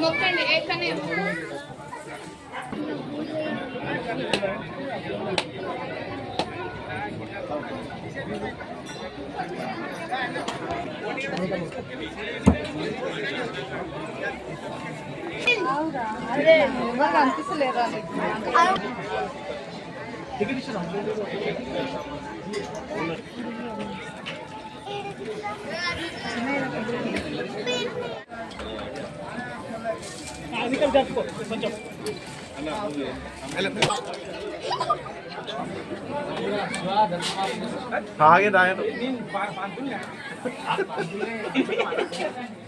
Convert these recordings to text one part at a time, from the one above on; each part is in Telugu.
మొక్కండి ఎక్కడనే అనిపిస్తలేదా ఏకనే అదే నాకు అనిపిస్తలేదా ఆగే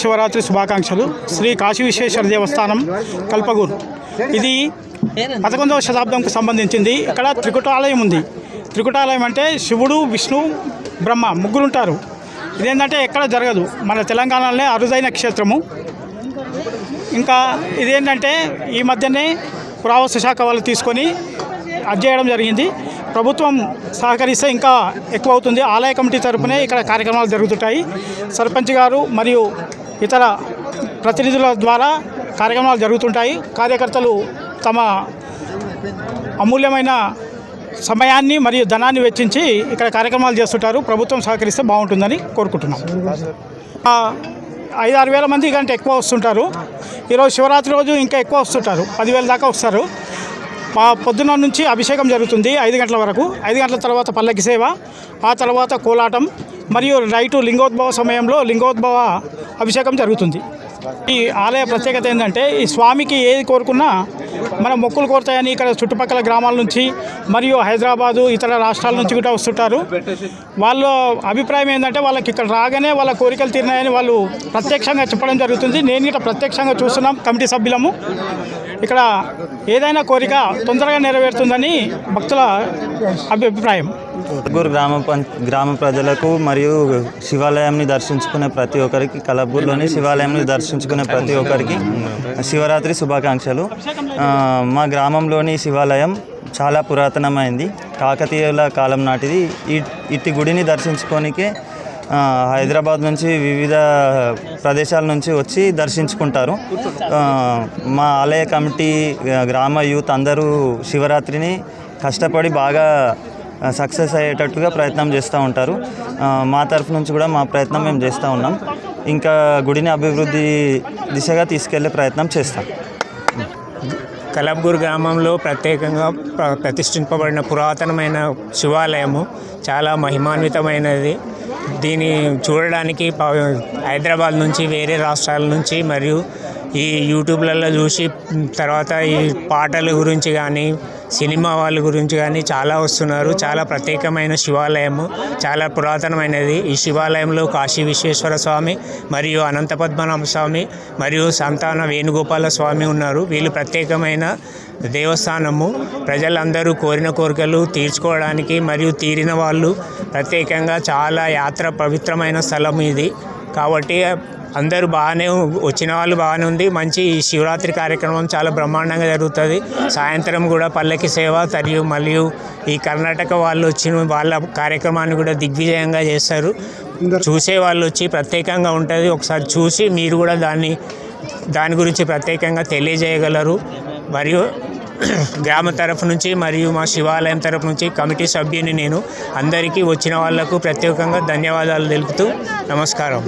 శివరాత్రి శుభాకాంక్షలు. శ్రీ కాశీ విశ్వేశ్వర దేవస్థానం కల్పగూర్. ఇది పదకొండవ శతాబ్దంకు సంబంధించింది. ఇక్కడ త్రికుటాలయం ఉంది. త్రికుటాలయం అంటే శివుడు విష్ణు బ్రహ్మ ముగ్గురు ఉంటారు ఇదేంటంటే ఎక్కడ జరగదు. మన తెలంగాణలోనే అరుదైన క్షేత్రము. ఇంకా ఇదేంటంటే ఈ మధ్యనే పురావస్తు శాఖ వాళ్ళు తీసుకొని అది చేయడం జరిగింది. ప్రభుత్వం సహకరిస్తే ఇంకా ఎక్కువ అవుతుంది ఆలయ కమిటీ తరపునే ఇక్కడ కార్యక్రమాలు జరుగుతుంటాయి. సర్పంచ్ గారు మరియు ఇతర ప్రతినిధుల ద్వారా కార్యక్రమాలు జరుగుతుంటాయి. కార్యకర్తలు తమ అమూల్యమైన సమయాన్ని మరియు ధనాన్ని వెచ్చించి ఇక్కడ కార్యక్రమాలు చేస్తుంటారు. ప్రభుత్వం సహకరిస్తే బాగుంటుందని కోరుకుంటున్నాం. ఐదారు వేల మంది కంటే ఎక్కువ వస్తుంటారు. ఈరోజు శివరాత్రి రోజు ఇంకా ఎక్కువ వస్తుంటారు. పదివేల దాకా వస్తారు. పొద్దున నుంచి అభిషేకం జరుగుతుంది ఐదు గంటల వరకు. ఐదు గంటల తర్వాత పల్లకి సేవ ఆ తర్వాత కోలాటం మరియు రైటు లింగోద్భవ సమయంలో లింగోద్భవ అభిషేకం జరుగుతుంది. ఈ ఆలయ ప్రత్యేకత ఏంటంటే ఈ స్వామికి ఏది కోరుకున్నా మన మొక్కులు కోరుతాయని ఇక్కడ చుట్టుపక్కల గ్రామాల నుంచి మరియు హైదరాబాదు ఇతర రాష్ట్రాల నుంచి కూడా వస్తుంటారు. వాళ్ళ అభిప్రాయం ఏంటంటే వాళ్ళకి ఇక్కడ రాగానే వాళ్ళ కోరికలు తీరినాయని వాళ్ళు ప్రత్యక్షంగా చెప్పడం జరుగుతుంది. నేను ఇట్లా ప్రత్యక్షంగా చూస్తున్నాం కమిటీ సభ్యులము. ఇక్కడ ఏదైనా కోరిక తొందరగా నెరవేరుతుందని భక్తుల అభిప్రాయం. కలబూర్ గ్రామ పం గ్రామ ప్రజలకు మరియు శివాలయాన్ని దర్శించుకునే ప్రతి ఒక్కరికి కలబూర్లోని శివాలయాన్ని దర్శించుకునే ప్రతి ఒక్కరికి శివరాత్రి శుభాకాంక్షలు. మా గ్రామంలోని శివాలయం చాలా పురాతనమైంది. కాకతీయుల కాలం నాటిది. ఇట్టి గుడిని దర్శించుకోనికే హైదరాబాద్ నుంచి వివిధ ప్రదేశాల నుంచి వచ్చి దర్శించుకుంటారు. మా ఆలయ కమిటీ గ్రామ యూత్ అందరూ శివరాత్రిని కష్టపడి బాగా సక్సెస్ అయ్యేటట్టుగా ప్రయత్నం చేస్తూ ఉంటారు. మా తరఫు నుంచి కూడా మా ప్రయత్నం మేము చేస్తూ ఉన్నాం. ఇంకా గుడిని అభివృద్ధి దిశగా తీసుకెళ్ళే ప్రయత్నం చేస్తాం. కలబ్గూర్ గ్రామంలో ప్రత్యేకంగా ప్ర- ప్రతిష్ఠింపబడిన పురాతనమైన శివాలయము చాలా మహిమాన్వితమైనది. దీన్ని చూడడానికి హైదరాబాద్ నుంచి వేరే రాష్ట్రాల నుంచి మరియు ఈ యూట్యూబ్లలో చూసి తర్వాత ఈ పాటల గురించి కానీ సినిమా వాళ్ళ గురించి కానీ చాలా వస్తున్నారు. చాలా ప్రత్యేకమైన శివాలయము చాలా పురాతనమైనది. ఈ శివాలయంలో కాశీ విశ్వేశ్వర స్వామి మరియు అనంత పద్మనాభ స్వామి మరియు సంతాన వేణుగోపాల స్వామి ఉన్నారు. వీళ్ళు ప్రత్యేకమైన దేవస్థానము. ప్రజలందరూ కోరిన కోరికలు తీర్చుకోవడానికి మరియు తీరిన వాళ్ళు ప్రత్యేకంగా చాలా యాత్ర పవిత్రమైన స్థలం ఇది. కాబట్టి అందరూ బాగానే వచ్చిన వాళ్ళు బాగానే ఉంది. మంచి ఈ శివరాత్రి కార్యక్రమం చాలా బ్రహ్మాండంగా జరుగుతుంది. సాయంత్రం కూడా పల్లకి సేవ మరియు మరియు ఈ కర్ణాటక వాళ్ళు వచ్చిన వాళ్ళ కార్యక్రమాన్ని కూడా దిగ్విజయంగా చేస్తారు. చూసే వాళ్ళు వచ్చి ప్రత్యేకంగా ఉంటుంది. ఒకసారి చూసి మీరు కూడా దాన్ని దాని గురించి ప్రత్యేకంగా తెలియజేయగలరు. మరియు గ్రామ తరఫు నుంచి మరియు మా శివాలయం తరఫు నుంచి కమిటీ సభ్యుని నేను అందరికీ వచ్చిన వాళ్ళకు ప్రత్యేకంగా ధన్యవాదాలు తెలుపుతూ నమస్కారం.